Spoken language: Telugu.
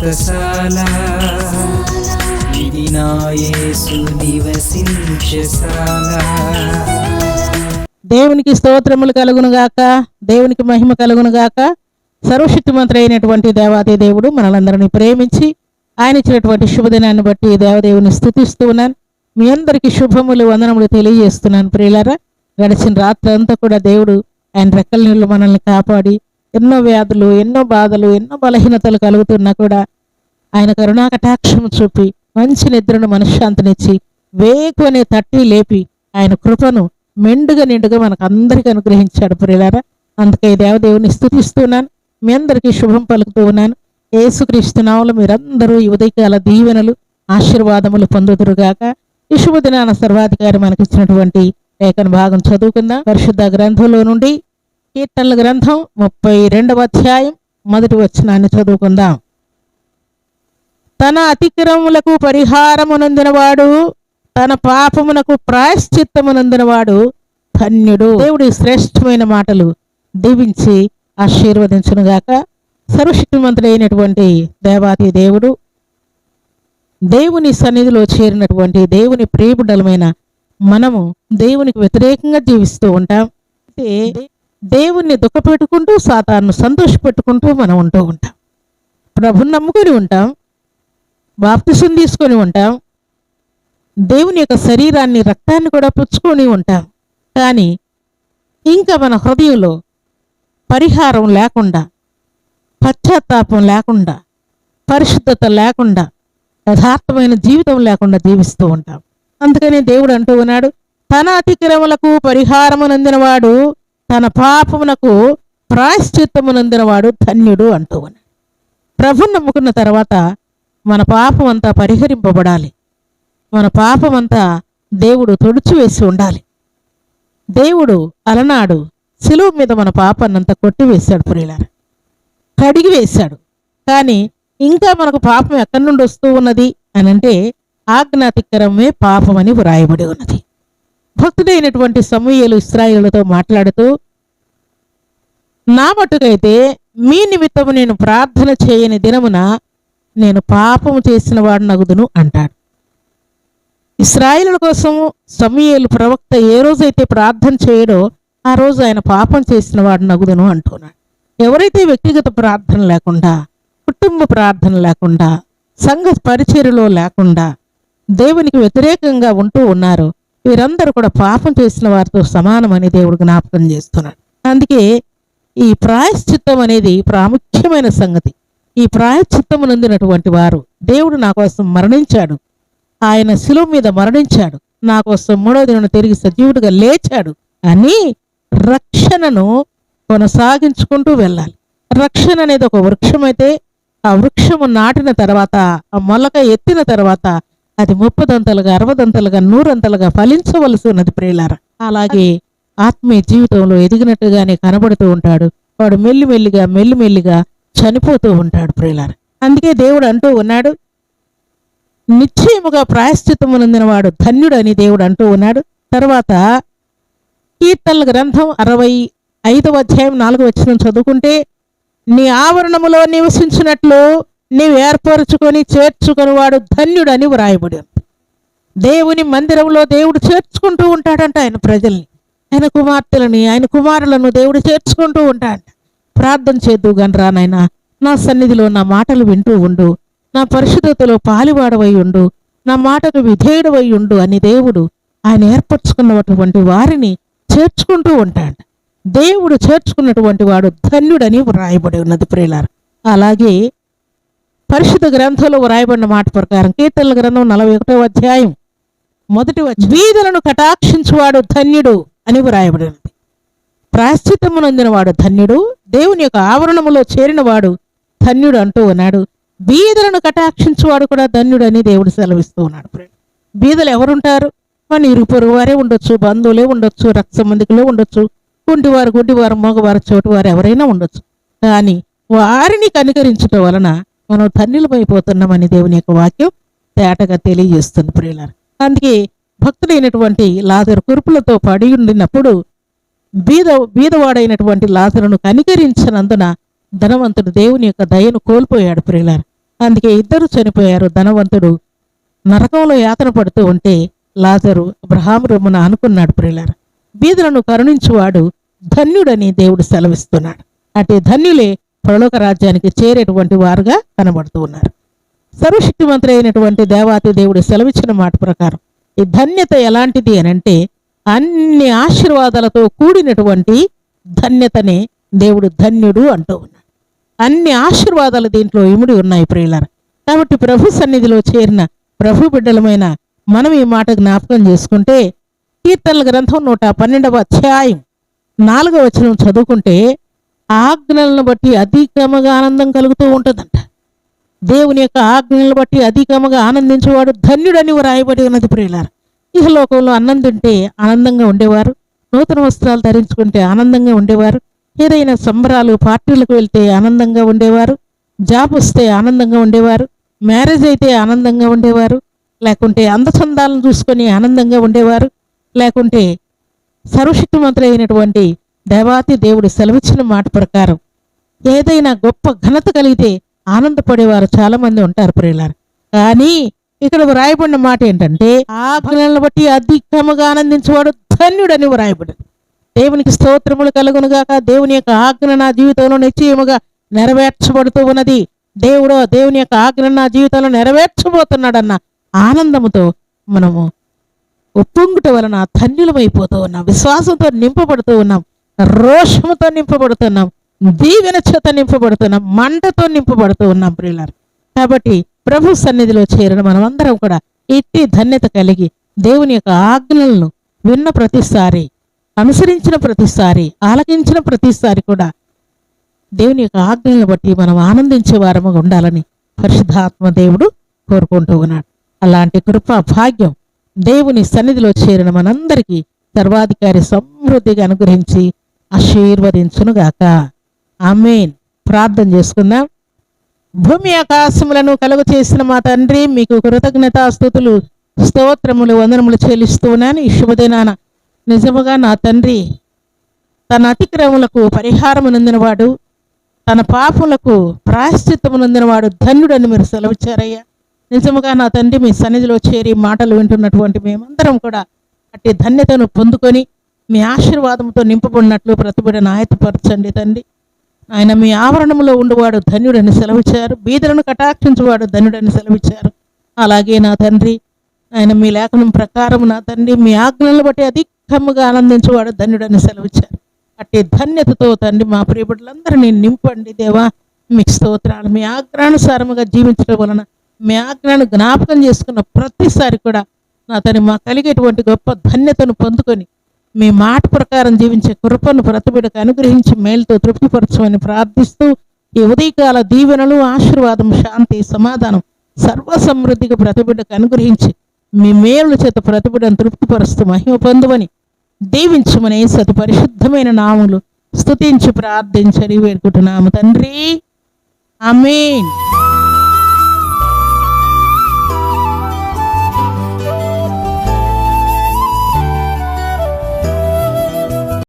వ్రతశాల ఇది నివసించశాల దేవునికి స్తోత్రములు కలుగును గాక దేవునికి మహిమ కలుగును గాక. సర్వశక్తిమంతుడు అయినటువంటి దేవాది దేవుడు మనలందరినీ ప్రేమించి ఆయన ఇచ్చినటువంటి శుభదినాన్ని బట్టి దేవదేవుని స్థుతిస్తూ ఉన్నాను. మీ అందరికీ శుభములు వందనములు తెలియజేస్తున్నాను ప్రియులారా. గడిచిన రాత్రి అంతా కూడా దేవుడు ఆయన రెక్కల నీళ్ళు మనల్ని కాపాడి ఎన్నో వ్యాధులు ఎన్నో బాధలు ఎన్నో బలహీనతలు కలుగుతున్నా కూడా ఆయన కరుణా కటాక్షం చూపి మంచి నిద్రను మనశ్శాంతినిచ్చి వేకునే తట్టి లేపి ఆయన కృపను మెండుగా నిండుగా మనకు అందరికీ అనుగ్రహించాడు ప్రియులారా. అందుకే దేవదేవుని స్థుతిస్తున్నాను మీ అందరికీ శుభం పలుకుతూ ఉన్నాను. ఏసుక్రీస్తునావుల మీరందరూ ఈ ఉదయకాల దీవెనలు ఆశీర్వాదములు పొందుదురుగాక. ఈ శుభదినాన సర్వాధికారి మనకిచ్చినటువంటి లేఖన భాగం చదువుకుందాం. పరిశుద్ధ గ్రంథంలో నుండి కీర్తనల గ్రంథం ముప్పై రెండవ అధ్యాయం మొదటి వచనాన్ని చదువుకుందాం. తన అతిక్రమములకు పరిహారమునందినవాడు తన పాపమునకు ప్రాయశ్చిత్తమునందినవాడు ధన్యుడు. దేవుడి శ్రేష్టమైన మాటలు దీవించి ఆశీర్వదించునుగాక సర్వశక్తిమంతుడైనటువంటి దేవాతి దేవుడు దేవుని సన్నిధిలో చేరినటువంటి దేవుని ప్రియబుడలమైన మనము దేవునికి వ్యతిరేకంగా జీవిస్తూ ఉంటాం. అయితే దేవుణ్ణి దుఃఖపెట్టుకుంటూ సాతాను సంతోషపెట్టుకుంటూ మనం ఉంటూ ఉంటాం. ప్రభుని నమ్ముకొని ఉంటాం. బాప్తిసం తీసుకొని ఉంటాం. దేవుని యొక్క శరీరాన్ని రక్తాన్ని కూడా పుచ్చుకొని ఉంటాం. కానీ ఇంకా మన హృదయంలో పరిహారం లేకుండా పశ్చాత్తాపం లేకుండా పరిశుద్ధత లేకుండా యథార్థమైన జీవితం లేకుండా జీవిస్తూ ఉంటాం. అందుకనే దేవుడు అంటూ ఉన్నాడు తన అతిక్రమలకు పరిహారమునందినవాడు తన పాపమునకు ప్రాయశ్చిత్తమునందినవాడు ధన్యుడు అంటూ ఉన్నాడు ప్రభుని నమ్ముకున్న తర్వాత మన పాపం అంతా పరిహరింపబడాలి. మన పాపం అంతా దేవుడు తొడిచివేసి ఉండాలి. దేవుడు అలనాడు సిలువు మీద మన పాపాన్నంతా కొట్టివేశాడు ప్రియులార. కడిగి వేశాడు. కానీ ఇంకా మనకు పాపం ఎక్కడి నుండి వస్తూ ఉన్నది అని అంటే ఆజ్ఞాతికరమే పాపమని వ్రాయబడి ఉన్నది. భక్తుడైనటువంటి సమూహలు ఇస్రాయిలతో మాట్లాడుతూ నా మటుకైతే మీ నిమిత్తము నేను ప్రార్థన చేయని దినమున నేను పాపము చేసిన వాడు నగుదును అంటాడు. ఇస్రాయిల కోసం సమూహలు ప్రవక్త ఏ రోజైతే ప్రార్థన చేయడో ఆ రోజు ఆయన పాపం చేసిన వాడు నగుదును అంటున్నాడు. ఎవరైతే వ్యక్తిగత ప్రార్థన లేకుండా కుటుంబ ప్రార్థన లేకుండా సంఘ పరిచర్యలో లేకుండా దేవునికి వ్యతిరేకంగా ఉంటూ ఉన్నారో వీరందరూ కూడా పాపం చేసిన వారితో సమానమని దేవుడు జ్ఞాపకం చేస్తున్నాడు. అందుకే ఈ ప్రాయశ్చిత్తం అనేది ప్రాముఖ్యమైన సంగతి. ఈ ప్రాయశ్చిత్తము నందినటువంటి వారు దేవుడు నా కోసం మరణించాడు. ఆయన శిలువ మీద మరణించాడు. నా కోసం మూడో దిన తిరిగి సజీవుడిగా లేచాడు అని రక్షణను కొనసాగించుకుంటూ వెళ్ళాలి. రక్షణ అనేది ఒక వృక్షం అయితే ఆ వృక్షము నాటిన తర్వాత ఆ మొలక ఎత్తిన తర్వాత అది ముప్పదంతలుగా అరవదంతలుగా నూరంతలుగా ఫలించవలసి ఉన్నది ప్రియులార. అలాగే ఆత్మీయ జీవితంలో ఎదిగినట్టుగానే కనబడుతూ ఉంటాడు. వాడు మెల్లిమెల్లిగా మెల్లిమెల్లిగా చనిపోతూ ఉంటాడు ప్రియులార. అందుకే దేవుడు అంటూ ఉన్నాడు నిశ్చయముగా ప్రాయశ్చిత్తమునందిన వాడు అని దేవుడు అంటూ ఉన్నాడు. తర్వాత కీర్తనల గ్రంథం అరవై ఐదవ అధ్యాయం నాలుగు వచ్చిన చదువుకుంటే నీ ఆవరణములో నివసించినట్లు నీవు ఏర్పరచుకొని చేర్చుకొని వాడు ధన్యుడని వ్రాయబడి ఉంది. దేవుని మందిరంలో దేవుడు చేర్చుకుంటూ ఉంటాడంట ఆయన ప్రజల్ని. ఆయన కుమార్తెలని ఆయన కుమారులను దేవుడు చేర్చుకుంటూ ఉంటాడంట. ప్రార్థన చేద్దు గనరా నా సన్నిధిలో నా మాటలు వింటూ ఉండు. నా పరిశుద్ధతలో పాలివాడవై ఉండు. నా మాటకు విధేయుడవై ఉండు అని దేవుడు ఆయన ఏర్పరచుకున్నటువంటి వారిని చేర్చుకుంటూ ఉంటాడు దేవుడు చేర్చుకున్నటువంటి వాడు ధన్యుడని వ్రాయబడి ఉన్నది ప్రియులారు. అలాగే పరిశుద్ధ గ్రంథంలో వ్రాయబడిన మాట ప్రకారం కీర్తనల గ్రంథం నలభై ఒకటో అధ్యాయం మొదటి వీధులను కటాక్షించువాడు ధన్యుడు అని వ్రాయబడినది ఉన్నది ధన్యుడు దేవుని యొక్క ఆవరణములో చేరినవాడు ధన్యుడు అంటూ ఉన్నాడు. బీదలను కటాక్షించువాడు కూడా ధన్యుడు అని దేవుడు సెలవిస్తూ ఉన్నాడు బీదలు ఎవరుంటారు? మన ఇరుగు పొరుగు వారే ఉండొచ్చు బంధువులే ఉండొచ్చు రక్త సంబంధికులే ఉండొచ్చు గుంటివారు గుడ్డివారు మగవారు చోటువారు ఎవరైనా ఉండొచ్చు. కానీ వారిని కనికరించడం వలన మనం ధన్యులమైపోతున్నామని దేవుని యొక్క వాక్యం తేటగా తెలియజేస్తుంది ప్రియులారు. అందుకే భక్తుడైనటువంటి లాజరు కురుపులతో పడి ఉండినప్పుడు బీద బీదవాడైనటువంటి లాజరును కనికరించినందున ధనవంతుడు దేవుని యొక్క దయను కోల్పోయాడు ప్రియులారు. అందుకే ఇద్దరు చనిపోయారు. ధనవంతుడు నరకంలో యాతన పడుతూ ఉంటే లాజరు అబ్రహాము రొమ్మున అనుకున్నాడు ప్రియులారు. బీదలను కరుణించువాడు ధన్యుడని దేవుడు సెలవిస్తున్నాడు. అంటే ధన్యులే పరలోక రాజ్యానికి చేరేటువంటి వారుగా కనబడుతూ ఉన్నారు. సర్వశక్తిమంతుడు అయినటువంటి దేవాతి దేవుడు సెలవిచ్చిన మాట ప్రకారం ఈ ధన్యత ఎలాంటిది అనంటే అన్ని ఆశీర్వాదాలతో కూడినటువంటి ధన్యతనే దేవుడు ధన్యుడు అంటూ ఉన్నాడు అన్ని ఆశీర్వాదాలు దీంట్లో ఇముడి ఉన్నాయి ప్రియులర. కాబట్టి ప్రభు సన్నిధిలో చేరిన ప్రభు బిడ్డలమైన మనం ఈ మాట జ్ఞాపకం చేసుకుంటే కీర్తనల గ్రంథం నూట పన్నెండవ అధ్యాయం నాలుగవ వచనం చదువుకుంటే ఆజ్ఞలను బట్టి అధికముగా ఆనందం కలుగుతూ ఉంటుందంట. దేవుని యొక్క ఆజ్ఞలను బట్టి అధికముగా ఆనందించేవాడు ధన్యుడని రాయబడి ఉన్నది ప్రియులారు. ఇహ లోకంలో అన్నం తింటే ఆనందంగా ఉండేవారు నూతన వస్త్రాలు ధరించుకుంటే ఆనందంగా ఉండేవారు ఏదైనా సంబరాలు పార్టీలకు వెళ్తే ఆనందంగా ఉండేవారు జాబ్ వస్తే ఆనందంగా ఉండేవారు మ్యారేజ్ అయితే ఆనందంగా ఉండేవారు లేకుంటే అందచందాలను చూసుకొని ఆనందంగా ఉండేవారు లేకుంటే సర్వశక్తిమంతులు అయినటువంటి దేవాతి దేవుడు సెలవిచ్చిన మాట ప్రకారం ఏదైనా గొప్ప ఘనత కలిగితే ఆనందపడేవారు చాలా మంది ఉంటారు ప్రియులారు. కానీ ఇక్కడ వ్రాయబడిన మాట ఏంటంటే ఆజ్ఞలను బట్టి అధికముగా ఆనందించేవాడు ధన్యుడని వ్రాయబడింది. దేవునికి స్తోత్రములు కలుగునుగాక దేవుని యొక్క ఆజ్ఞ నా జీవితంలో నిశ్చయముగా నెరవేర్చబడుతూ ఉన్నది. దేవుడు దేవుని యొక్క ఆజ్ఞ నా జీవితంలో నెరవేర్చబోతున్నాడన్న ఆనందముతో మనము ఉప్పొంగుట వలన ధన్యులమైపోతూ ఉన్నాం. విశ్వాసంతో నింపబడుతూ ఉన్నాం. రోషముతో నింపబడుతున్నాం దీవెన చేత నింపబడుతున్నాం మంటతో నింపబడుతూ ఉన్నాం ప్రియులారు. కాబట్టి ప్రభు సన్నిధిలో చేరిన మనమందరం కూడా ఇట్టి ధన్యత కలిగి దేవుని యొక్క ఆజ్ఞలను విన్న ప్రతిసారి అనుసరించిన ప్రతిసారి ఆలకించిన ప్రతిసారి కూడా దేవుని యొక్క ఆజ్ఞలను బట్టి మనం ఆనందించే వారముగా ఉండాలని పరిశుద్ధాత్మ దేవుడు కోరుకుంటూ ఉన్నాడు. అలాంటి కృపా భాగ్యం దేవుని సన్నిధిలో చేరిన మనందరికీ సర్వాధికారి సమృద్ధిగా అనుగ్రహించి ఆశీర్వదించునుగాక. ఆమెన్. ప్రార్థన చేసుకుందాం. భూమి ఆకాశములను కలుగు చేసిన మా తండ్రి మీకు కృతజ్ఞతాస్థుతులు స్తోత్రములు వందనములు చెల్లిస్తూ ఉన్నాను. ఈ శుభదినాన నిజముగా నా తండ్రి తన అతిక్రములకు పరిహారము నొందినవాడు తన పాపములకు ప్రాయశ్చిత్తము నొందినవాడు ధన్యుడని మీరు సెలవిచ్చారయ్యా. నిజముగా నా తండ్రి మీ సన్నిధిలో చేరి మాటలు వింటున్నటువంటి మేమందరం కూడా అట్టి ధన్యతను పొందుకొని మీ ఆశీర్వాదంతో నింపబడినట్లు ప్రతిబిడను ఆయతపరచండి తండ్రి. ఆయన మీ ఆవరణములో ఉండేవాడు ధన్యుడని సెలవిచ్చారు. బీదలను కటాక్షించువాడు ధన్యుడని సెలవిచ్చారు. అలాగే నా తండ్రి ఆయన మీ లేఖనం ప్రకారం నా తండ్రి మీ ఆజ్ఞలను బట్టి అధికముగా ఆనందించేవాడు ధన్యుడని సెలవిచ్చారు. అట్టి ధన్యతతో తండ్రి మా ప్రియబిడ్డలందరినీ నింపండి దేవా. మీకు స్తోత్రాలు మీ ఆజ్ఞానుసారముగా జీవించడం వలన మీ ఆజ్ఞను జ్ఞాపకం చేసుకున్న ప్రతిసారి కూడా నా తను మా కలిగేటువంటి గొప్ప ధన్యతను పొందుకొని మీ మాట ప్రకారం జీవించే కృపను ప్రతిబిడకు అనుగ్రహించి మేలుతో తృప్తిపరచమని ప్రార్థిస్తూ ఈ ఉదయకాల దీవెనలు ఆశీర్వాదం శాంతి సమాధానం సర్వ సమృద్ధికి ప్రతిబిడకు అనుగ్రహించి మీ మేలు చేత ప్రతిబిడను తృప్తిపరుస్తూ మహిమ పొందువని దీవించమని సతి పరిశుద్ధమైన నాములు స్తుతించి ప్రార్థించని వేడుకుంటున్నాము తండ్రి. అమీన్